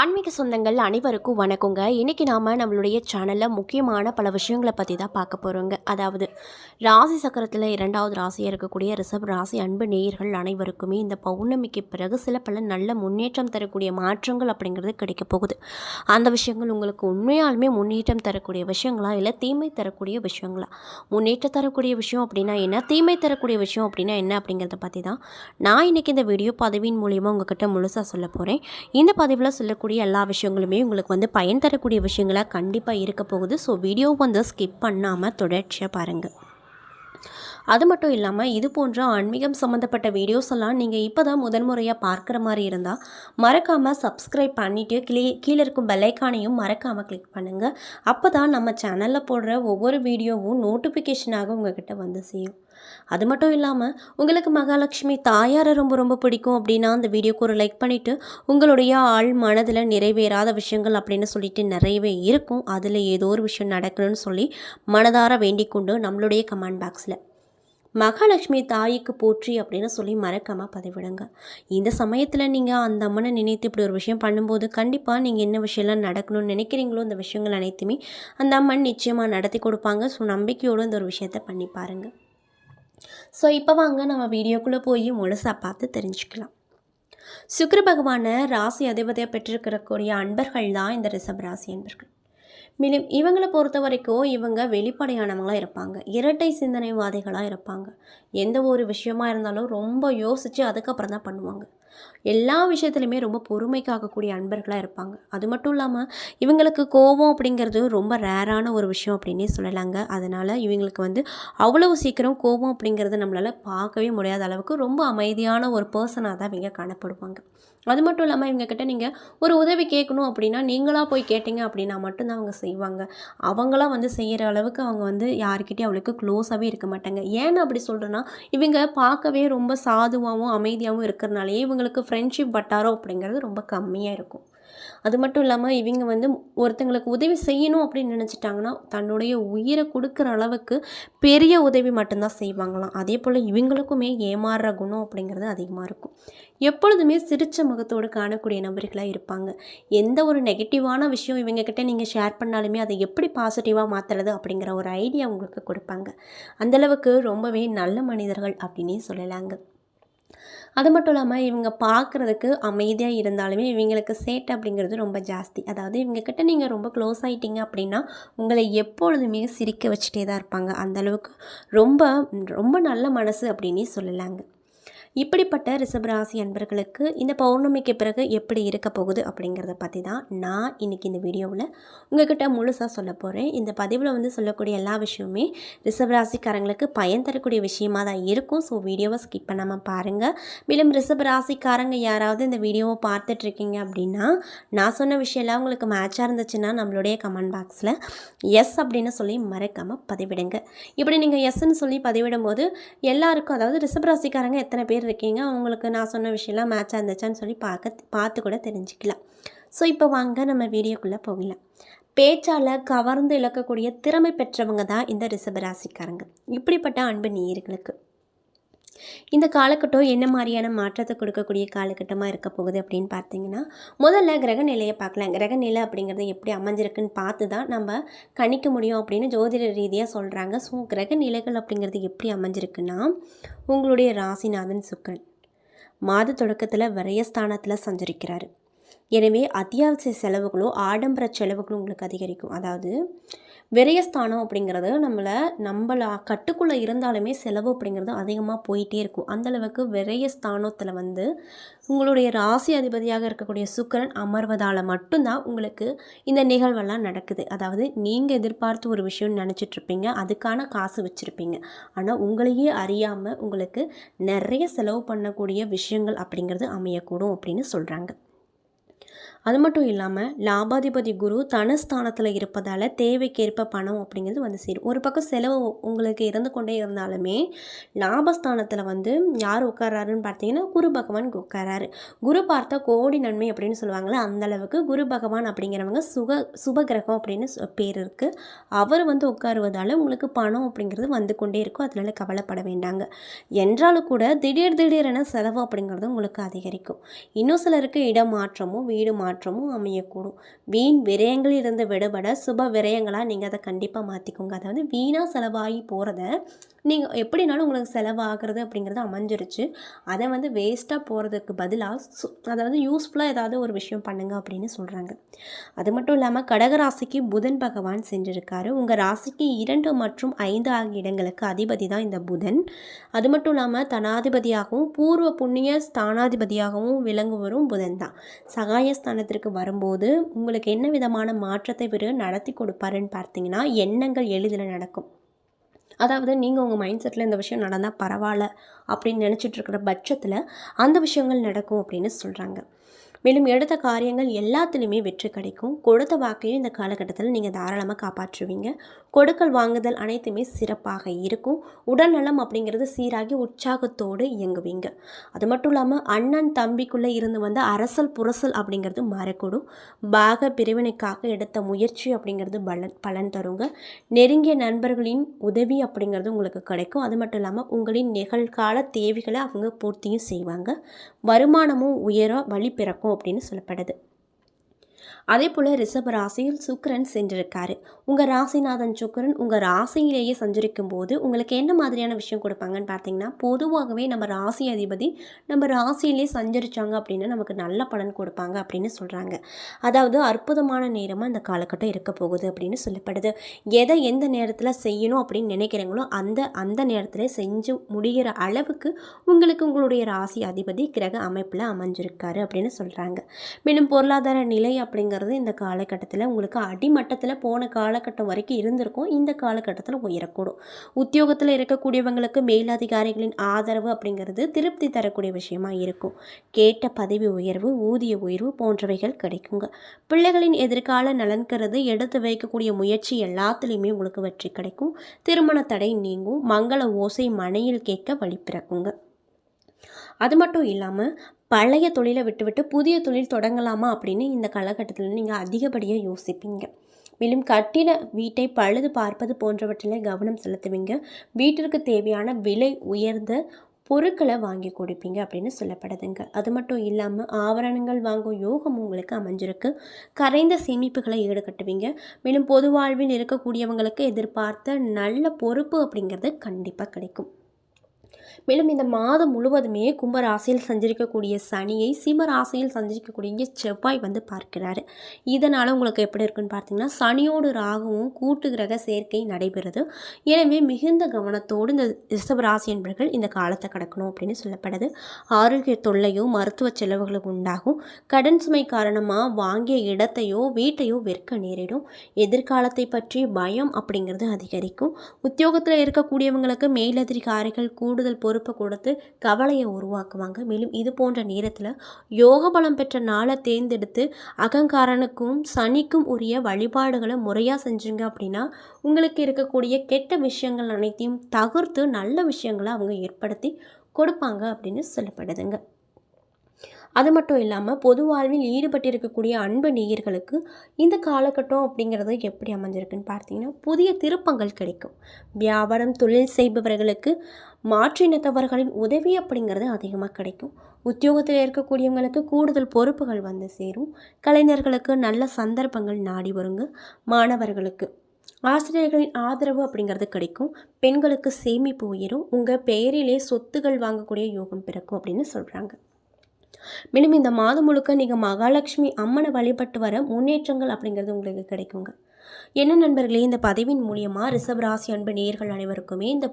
ஆன்மீக சொந்தங்கள் அனைவருக்கும் வணக்கங்க. இன்றைக்கி நாம் நம்மளுடைய சேனலில் முக்கியமான பல விஷயங்களை பற்றி தான் பார்க்க போகிறோங்க அதாவது ராசி சக்கரத்தில் இரண்டாவது ராசியாக இருக்கக்கூடிய ரிசர்வ் ராசி அன்பு நேயர்கள் அனைவருக்குமே இந்த பௌர்ணமிக்கு பிறகு சில பல நல்ல முன்னேற்றம் தரக்கூடிய மாற்றங்கள் அப்படிங்கிறது கிடைக்க போகுது. அந்த விஷயங்கள் உங்களுக்கு உண்மையாலுமே முன்னேற்றம் தரக்கூடிய விஷயங்களா? இல்லை தீமை தரக்கூடிய விஷயங்களா? முன்னேற்றம் தரக்கூடிய விஷயம் அப்படின்னா என்ன? தீமை தரக்கூடிய விஷயம் அப்படின்னா என்ன அப்படிங்கிறத பற்றி தான் நான் இன்றைக்கி இந்த வீடியோ பதவியின் மூலியமாக உங்ககிட்ட முழுசாக சொல்ல போகிறேன் இந்த பதிவில் சொல்லக்கூடிய எல்லா விஷயங்களுமே உங்களுக்கு வந்து பயன் தரக்கூடிய விஷயங்களாக கண்டிப்பாக இருக்க போகுது. ஸோ வீடியோ வந்து ஸ்கிப் பண்ணாமல் தொடர்ச்சியாக பாருங்கள் அது மட்டும் இல்லாமல் இது போன்ற ஆன்மீகம் சம்மந்தப்பட்ட வீடியோஸ் எல்லாம் நீங்கள் இப்போ தான் முதன்முறையாக பார்க்குற மாதிரி இருந்தால் மறக்காமல் சப்ஸ்கிரைப் பண்ணிவிட்டு கிளீ கீழே இருக்கும் பெல்லைக்கானையும் மறக்காமல் கிளிக் பண்ணுங்கள் அப்போ தான் நம்ம சேனலில் போடுற ஒவ்வொரு வீடியோவும் நோட்டிஃபிகேஷனாக உங்கள்கிட்ட வந்து செய்யும் அது மட்டும் இல்லாமல் உங்களுக்கு மகாலட்சுமி தாயாரை ரொம்ப ரொம்ப பிடிக்கும் அப்படின்னா அந்த வீடியோக்கு ஒரு லைக் பண்ணிவிட்டு உங்களுடைய ஆள் மனதில் நிறைவேறாத விஷயங்கள் அப்படின்னு சொல்லிட்டு நிறையவே இருக்கும். அதில் ஏதோ ஒரு விஷயம் நடக்கணும்னு சொல்லி மனதார வேண்டிக் கொண்டு நம்மளுடைய கமெண்ட் பாக்ஸில் மகாலட்சுமி தாய்க்கு போற்றி அப்படின்னு சொல்லி மறக்காமல் பதிவிடுங்க. இந்த சமயத்தில் நீங்கள் அந்த அம்மனை நினைத்து இப்படி ஒரு விஷயம் பண்ணும்போது கண்டிப்பாக நீங்கள் என்ன விஷயம்லாம் நடக்கணும்னு நினைக்கிறீங்களோ இந்த விஷயங்கள் அனைத்துமே அந்த அம்மன் நிச்சயமாக நடத்தி கொடுப்பாங்க. ஸோ நம்பிக்கையோடு இந்த ஒரு விஷயத்தை பண்ணி பாருங்கள் ஸோ இப்போ வாங்க நம்ம வீடியோக்குள்ளே போய் முழுசாக பார்த்து தெரிஞ்சுக்கலாம். சுக்கர பகவானை ராசி அதிபதியாக பெற்றிருக்கிறக்கூடிய அன்பர்கள் தான் இந்த ரிஷப் ராசி அன்பர்கள் மேலும் இவங்களை பொறுத்த வரைக்கும் இவங்க வெளிப்படையானவங்களாக இருப்பாங்க. இரட்டை சிந்தனைவாதிகளாக இருப்பாங்க. எந்த ஒரு விஷயமா இருந்தாலும் ரொம்ப யோசித்து அதுக்கப்புறம் தான் பண்ணுவாங்க. எல்லா விஷயத்துலையுமே ரொம்ப பொறுமை காக்கக்கூடிய அன்பர்களாக இருப்பாங்க. அது மட்டும் இல்லாமல் இவங்களுக்கு கோபம் அப்படிங்கிறது ரொம்ப ரேரான ஒரு விஷயம் அப்படின்னே சொல்லலாங்க. அதனால் இவங்களுக்கு வந்து அவ்வளவு சீக்கிரம் கோபம் அப்படிங்கிறது நம்மளால் பார்க்கவே முடியாத அளவுக்கு ரொம்ப அமைதியான ஒரு பர்சனாக தான் இவங்க காணப்படுவாங்க. அது மட்டும் இல்லாமல் இவங்கக்கிட்ட நீங்கள் ஒரு உதவி கேட்கணும் அப்படின்னா நீங்களாக போய் கேட்டீங்க அப்படின்னா மட்டும்தான் அவங்க செய்வாங்க. அவங்களாம் வந்து செய்கிற அளவுக்கு அவங்க வந்து யாருக்கிட்டையும் அவளுக்கு க்ளோஸாகவே இருக்க மாட்டாங்க. ஏன்னு அப்படி சொல்கிறேன்னா இவங்க பார்க்கவே ரொம்ப சாதுவாகவும் அமைதியாகவும் இருக்கிறனாலேயே இவங்களுக்கு ஃப்ரெண்ட்ஷிப் வட்டாரம் அப்படிங்கிறது ரொம்ப கம்மியாக இருக்கும். அது மட்டும் இல்லாமல் இவங்க வந்து ஒருத்தங்களுக்கு உதவி செய்யணும் அப்படின்னு நினச்சிட்டாங்கன்னா தன்னுடைய உயிரை கொடுக்குற அளவுக்கு பெரிய உதவி மட்டும்தான் செய்வாங்களாம். அதே போல் இவங்களுக்குமே ஏமாறுற குணம் அப்படிங்கிறது அதிகமாக இருக்கும். எப்பொழுதுமே சிரித்த முகத்தோடு காணக்கூடிய நபர்களாக இருப்பாங்க. எந்த ஒரு நெகட்டிவான விஷயம் இவங்கக்கிட்ட நீங்கள் ஷேர் பண்ணாலுமே அதை எப்படி பாசிட்டிவாக மாற்றுறது அப்படிங்கிற ஒரு ஐடியா உங்களுக்கு கொடுப்பாங்க. அந்தளவுக்கு ரொம்பவே நல்ல மனிதர்கள் அப்படின்னே சொல்லலாங்க. அது மட்டும் இல்லாமல் இவங்க பார்க்குறதுக்கு அமைதியாக இருந்தாலுமே இவங்களுக்கு சேட்டை அப்படிங்கிறது ரொம்ப ஜாஸ்தி. அதாவது இவங்கக்கிட்ட நீங்கள் ரொம்ப க்ளோஸ் ஆகிட்டீங்க அப்படின்னா உங்களை எப்பொழுதுமே சிரிக்க வச்சுட்டே தான் இருப்பாங்க அந்தளவுக்கு ரொம்ப ரொம்ப நல்ல மனசு அப்படின்னே சொல்லலாங்க. இப்படிப்பட்ட ரிஷபராசி அன்பர்களுக்கு இந்த பௌர்ணமிக்கு பிறகு எப்படி இருக்க போகுது அப்படிங்கிறத பற்றி தான் நான் இன்றைக்கி இந்த வீடியோவில் உங்ககிட்ட முழுசாக சொல்ல போகிறேன் இந்த பதிவில் வந்து சொல்லக்கூடிய எல்லா விஷயமுமே ரிஷபராசிக்காரங்களுக்கு பயன் தரக்கூடிய விஷயமாக தான் இருக்கும். ஸோ வீடியோவை ஸ்கிப் பண்ணாமல் பாருங்கள் மேலும் ரிஷபராசிக்காரங்க யாராவது இந்த வீடியோவை பார்த்துட்ருக்கீங்க அப்படின்னா நான் சொன்ன விஷயம்லாம் உங்களுக்கு மேட்சாக இருந்துச்சுன்னா நம்மளுடைய கமெண்ட் பாக்ஸில் எஸ் அப்படின்னு சொல்லி மறக்காமல் பதிவிடுங்க. இப்படி நீங்கள் எஸ்ன்னு சொல்லி பதிவிடும்போது எல்லாருக்கும் அதாவது ரிஷபராசிக்காரங்க எத்தனை பேர் இருக்கீங்க. அவங்களுக்கு நான் சொன்ன விஷயம்லாம் மேட்சாக இருந்துச்சான்னு சொல்லி பார்க்க பார்த்து கூட தெரிஞ்சுக்கலாம். ஸோ இப்போ வாங்க நம்ம வீடியோக்குள்ளே போகலாம். பேச்சால் கவர்ந்து இழக்கக்கூடிய திறமை பெற்றவங்க தான் இந்த ரிஷபராசிக்காரங்க இப்படிப்பட்ட அன்பு நீர்களுக்கு இந்த காலகட்டம் என்ன மாதிரியான மாற்றத்தை கொடுக்கக்கூடிய காலகட்டமாக இருக்க போகுது அப்படின்னு பார்த்தீங்கன்னா முதல்ல கிரக நிலையை பார்க்கலாம். கிரக நிலை அப்படிங்கிறது எப்படி அமைஞ்சிருக்குன்னு பார்த்து தான் நம்ம கணிக்க முடியும் அப்படின்னு ஜோதிட ரீதியாக சொல்கிறாங்க ஸோ கிரக நிலைகள் அப்படிங்கிறது எப்படி அமைஞ்சிருக்குன்னா உங்களுடைய ராசிநாதன் சுக்கன் மாத தொடக்கத்தில் விரயஸ்தானத்தில் சஞ்சரிக்கிறாரு. எனவே அத்தியாவசிய செலவுகளும் ஆடம்பர செலவுகளும் உங்களுக்கு அதிகரிக்கும். அதாவது விரயஸ்தானம் அப்படிங்கிறது நம்மளை நம்மளை கட்டுக்குள்ளே இருந்தாலுமே செலவு அப்படிங்கிறது அதிகமாக போயிட்டே இருக்கும். அந்தளவுக்கு விரயஸ்தானத்தில் வந்து உங்களுடைய ராசி அதிபதியாக இருக்கக்கூடிய சுக்கரன் அமர்வதால் மட்டும்தான் உங்களுக்கு இந்த நிகழ்வெல்லாம் நடக்குது. அதாவது நீங்கள் எதிர்பார்த்து ஒரு விஷயம் நினச்சிட்ருப்பீங்க. அதுக்கான காசு வச்சுருப்பீங்க. ஆனால் உங்களையே அறியாமல் உங்களுக்கு நிறைய செலவு பண்ணக்கூடிய விஷயங்கள் அப்படிங்கிறது அமையக்கூடும் அப்படின்னு சொல்கிறாங்க அது மட்டும் இல்லாமல் லாபாதிபதி குரு தனஸ்தானத்தில் இருப்பதால் தேவைக்கேற்ப பணம் அப்படிங்கிறது வந்து சேரும். ஒரு பக்கம் செலவு உங்களுக்கு இருந்து கொண்டே இருந்தாலுமே லாபஸ்தானத்தில் வந்து யார் உட்கார்றாருன்னு பார்த்தீங்கன்னா குரு பகவான் உட்காராரு குரு பார்த்தா கோடி நன்மை அப்படின்னு சொல்லுவாங்களே அந்தளவுக்கு குரு பகவான் அப்படிங்கிறவங்க சுக சுபகிரகம் அப்படின்னு பேர் இருக்குது அவர் வந்து உட்காருவதால் உங்களுக்கு பணம் அப்படிங்கிறது வந்து கொண்டே இருக்கும். அதனால் கவலைப்பட வேண்டாங்க. என்றாலும் கூட திடீர் திடீரென செலவு அப்படிங்கிறது உங்களுக்கு அதிகரிக்கும். இன்னும் சிலருக்கு இடம் மாற்றமும் வீடு மாற்றமும் அமையக்கூடும் வீண் விரயங்களிலிருந்து விடுபட சுப விரயங்களாக நீங்கள் அதை கண்டிப்பாக மாற்றிக்கோங்க அதாவது வீணாக செலவாகி போகிறத நீங்கள் எப்படினாலும் உங்களுக்கு செலவாகிறது அப்படிங்கிறது அமைஞ்சிருச்சு. அதை வந்து வேஸ்ட்டாக போகிறதுக்கு பதிலாக சு அதாவது யூஸ்ஃபுல்லாக ஏதாவது ஒரு விஷயம் பண்ணுங்கள் அப்படின்னு சொல்கிறாங்க அது மட்டும் இல்லாமல் கடகராசிக்கு புதன் பகவான் சென்றிருக்காரு. உங்கள் ராசிக்கு இரண்டு மற்றும் ஐந்து ஆகிய இடங்களுக்கு அதிபதி தான் இந்த புதன். அது மட்டும் இல்லாமல் தனாதிபதியாகவும் பூர்வ புண்ணிய ஸ்தானாதிபதியாகவும் விளங்குவரும் புதன் தான். சகாயஸ்தானத்திற்கு வரும்போது உங்களுக்கு என்ன விதமான மாற்றத்தை விரு நடத்தி கொடுப்பாருன்னு பார்த்தீங்கன்னா எண்ணங்கள் எளிதில் நடக்கும். அதாவது நீங்கள் உங்கள் மைண்ட் செட்டில் இந்த விஷயம் நடந்தால் பரவாயில்ல அப்படின்னு நினச்சிட்டு இருக்கிற பட்சத்தில் அந்த விஷயங்கள் நடக்கும் அப்படின்னு சொல்கிறாங்க மேலும் எடுத்த காரியங்கள் எல்லாத்துலேயுமே வெற்றி கிடைக்கும். கொடுத்த வாக்கையும் இந்த காலகட்டத்தில் நீங்கள் தாராளமாக காப்பாற்றுவீங்க. கொடுக்கல் வாங்குதல் அனைத்துமே சிறப்பாக இருக்கும். உடல்நலம் அப்படிங்கிறது சீராகி உற்சாகத்தோடு இயங்குவீங்க. அது மட்டும் இல்லாமல் அண்ணன் தம்பிக்குள்ளே இருந்து வந்த அரசல் புரசல் அப்படிங்கிறது மறக்கூடும். பாக பிரிவினைக்காக எடுத்த முயற்சி அப்படிங்கிறது பலன் பலன் தருங்க. நெருங்கிய நண்பர்களின் உதவி அப்படிங்கிறது உங்களுக்கு கிடைக்கும். அது மட்டும் இல்லாமல் உங்களின் நிகழ்கால தேவைகளை அவங்க பூர்த்தியும் செய்வாங்க. வருமானமும் உயர வழி பிறக்கும். அப்படின்னு சொல்லப்படுது. அதே போல் ரிஷப ராசியில் சுக்கரன் சென்றிருக்காரு. உங்கள் ராசிநாதன் சுக்கிரன் உங்கள் ராசியிலேயே சஞ்சரிக்கும் போது உங்களுக்கு என்ன மாதிரியான விஷயம் கொடுப்பாங்கன்னு பார்த்தீங்கன்னா பொதுவாகவே நம்ம ராசி அதிபதி நம்ம ராசியிலே சஞ்சரிச்சாங்க அப்படின்னா நமக்கு நல்ல பலன் கொடுப்பாங்க அப்படின்னு சொல்கிறாங்க அதாவது அற்புதமான நேரமாக இந்த காலகட்டம் இருக்க போகுது அப்படின்னு சொல்லப்படுது. எதை எந்த நேரத்தில் செய்யணும் அப்படின்னு நினைக்கிறீங்களோ அந்த அந்த நேரத்தில் செஞ்சு முடிகிற அளவுக்கு உங்களுக்கு உங்களுடைய ராசி அதிபதி கிரக அமைப்பில் அமைஞ்சிருக்காரு அப்படின்னு சொல்கிறாங்க மேலும் பொருளாதார நிலை அப்படிங்கிற அப்படிங்கிறது இந்த காலகட்டத்தில் உங்களுக்கு அடிமட்டத்தில் போன காலகட்டம் வரைக்கும் இருந்திருக்கும். இந்த காலகட்டத்தில் உயரக்கூடும் உத்தியோகத்தில் இருக்கக்கூடியவங்களுக்கு மேலதிகாரிகளின் ஆதரவு அப்படிங்கிறது திருப்தி தரக்கூடிய விஷயமா இருக்கும். கேட்ட பதவி உயர்வு ஊதிய உயர்வு போன்றவைகள் கிடைக்குங்க. பிள்ளைகளின் எதிர்கால நலன்கிறது எடுத்து வைக்கக்கூடிய முயற்சி எல்லாத்துலேயுமே உங்களுக்கு வெற்றி கிடைக்கும். திருமண தடை நீங்கும். மங்கள ஓசை மனையில் கேட்க வழி பிறக்குங்க. அது மட்டும் இல்லாமல் பழைய தொழிலை விட்டுவிட்டு புதிய தொழில் தொடங்கலாமா அப்படின்னு இந்த காலகட்டத்தில் நீங்கள் அதிகப்படியாக யோசிப்பீங்க. மேலும் கட்டிட வீட்டை பழுது பார்ப்பது போன்றவற்றில் கவனம் செலுத்துவீங்க. வீட்டிற்கு தேவையான விலை உயர்ந்த பொருட்களை வாங்கி கொடுப்பீங்க அப்படின்னு சொல்லப்படுதுங்க. அது மட்டும் இல்லாமல் ஆவரணங்கள் வாங்கும் யோகம் உங்களுக்கு அமைஞ்சிருக்கு. கரைந்த சேமிப்புகளை ஈடுகட்டுவீங்க. மேலும் பொது வாழ்வில் இருக்கக்கூடியவங்களுக்கு எதிர்பார்த்த நல்ல பொறுப்பு அப்படிங்கிறது கண்டிப்பாக கிடைக்கும். மேலும் இந்த மாதம் முழுவதுமே கும்பராசியில் சஞ்சரிக்கக்கூடிய சனியை சிம்ம ராசியில் சஞ்சரிக்கக்கூடிய செவ்வாய் வந்து பார்க்கிறாரு. இதனால் உங்களுக்கு எப்படி இருக்குன்னு பார்த்தீங்கன்னா சனியோடு ராகுவும் கூட்டு கிரக சேர்க்கை நடைபெறுது. எனவே மிகுந்த கவனத்தோடு இந்த ரிஷப ராசி என்பவர்கள் இந்த காலத்தை கடக்கணும் அப்படின்னு சொல்லப்படுது. ஆரோக்கிய தொல்லையோ மருத்துவ செலவுகளும் உண்டாகும். கடன் சுமை காரணமாக வாங்கிய இடத்தையோ வீட்டையோ விற்க நேரிடும். எதிர்காலத்தை பற்றி பயம் அப்படிங்கிறது அதிகரிக்கும். உத்தியோகத்தில் இருக்கக்கூடியவங்களுக்கு மேலதிகாரிகள் கூடுதல் பொறுப்பை கொடுத்து கவலையை உருவாக்குவாங்க. மேலும் இது போன்ற நேரத்தில் யோக பலம் பெற்ற நாளை தேர்ந்தெடுத்து அகங்காரனுக்கும் சனிக்கும் உரிய வழிபாடுகளை முறையாக செஞ்சுங்க அப்படின்னா உங்களுக்கு இருக்கக்கூடிய கெட்ட விஷயங்கள் அனைத்தையும் தவிர்த்து நல்ல விஷயங்களை அவங்க ஏற்படுத்தி கொடுப்பாங்க அப்படின்னு சொல்லப்படுதுங்க. அது மட்டும் இல்லாமல் பொது வாழ்வில் ஈடுபட்டிருக்கக்கூடிய அன்பு நேயர்களுக்கு இந்த காலகட்டம் அப்படிங்கிறது எப்படி அமைஞ்சிருக்குன்னு பார்த்தீங்கன்னா புதிய திருப்பங்கள் கிடைக்கும். வியாபாரம் தொழில் செய்பவர்களுக்கு மாற்றினத்தவர்களின் உதவி அப்படிங்கிறது அதிகமாக கிடைக்கும். உத்தியோகத்தில் இருக்கக்கூடியவங்களுக்கு கூடுதல் பொறுப்புகள் வந்து சேரும். கலைஞர்களுக்கு நல்ல சந்தர்ப்பங்கள் நாடி வருங்க. மாணவர்களுக்கு ஆசிரியர்களின் ஆதரவு அப்படிங்கிறது கிடைக்கும். பெண்களுக்கு சேமிப்பு உயரும். உங்கள் பெயரிலே சொத்துகள் வாங்கக்கூடிய யோகம் பிறக்கும் அப்படின்னு சொல்கிறாங்க மேலும் இந்த மாதம் முழுக்க நீங்கள் மகாலட்சுமி அம்மனை வழிபட்டு வர முன்னேற்றங்கள் அப்படிங்கிறது உங்களுக்கு கிடைக்குங்க. என்ன நண்பர்களே இந்த பதிவின் மூலியமாக ரிஷப் ராசி அன்பு நேர்கள் அனைவருக்குமே இந்த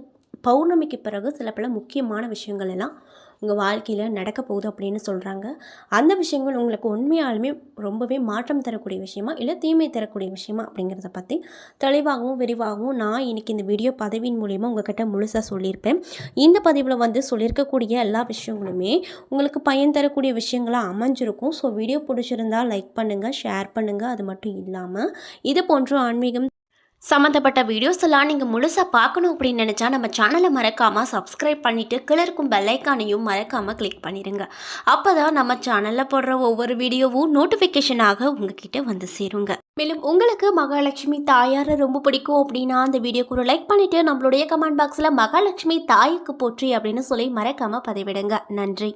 பௌர்ணமிக்கு பிறகு சில பல முக்கியமான விஷயங்கள் எல்லாம் உங்கள் வாழ்க்கையில் நடக்க போகுது அப்படின்னு சொல்கிறாங்க அந்த விஷயங்கள் உங்களுக்கு உண்மையாலுமே ரொம்பவே மாற்றம் தரக்கூடிய விஷயமா இல்லை தீமை தரக்கூடிய விஷயமா அப்படிங்கிறத பற்றி தெளிவாகவும் விரிவாகவும் நான் இன்றைக்கி இந்த வீடியோ பதவியின் மூலிமா உங்ககிட்ட முழுசாக சொல்லியிருப்பேன். இந்த பதிவில் வந்து சொல்லியிருக்கக்கூடிய எல்லா விஷயங்களுமே உங்களுக்கு பயன் தரக்கூடிய விஷயங்களாக அமைஞ்சிருக்கும். ஸோ வீடியோ பிடிச்சிருந்தால் லைக் பண்ணுங்கள் ஷேர் பண்ணுங்கள் அது மட்டும் இல்லாமல் இது போன்ற ஆன்மீகம் சம்மந்தப்பட்ட வீடியோஸ் எல்லாம் நீங்கள் முழுசாக பார்க்கணும் அப்படின்னு நினச்சா நம்ம சேனலை மறக்காமல் சப்ஸ்கிரைப் பண்ணிவிட்டு கிளர்க்கும் பெல்லைக்கானையும் மறக்காமல் கிளிக் பண்ணிடுங்க அப்போ தான் நம்ம சேனலில் போடுற ஒவ்வொரு வீடியோவும் நோட்டிஃபிகேஷனாக உங்ககிட்ட வந்து சேருங்க. மேலும் உங்களுக்கு மகாலட்சுமி தாயாரை ரொம்ப பிடிக்கும் அப்படின்னா அந்த வீடியோக்கு ஒரு லைக் பண்ணிவிட்டு நம்மளுடைய கமெண்ட் பாக்ஸில் மகாலட்சுமி தாய்க்கு போற்றி அப்படின்னு சொல்லி மறக்காமல் பதிவிடுங்க. நன்றி.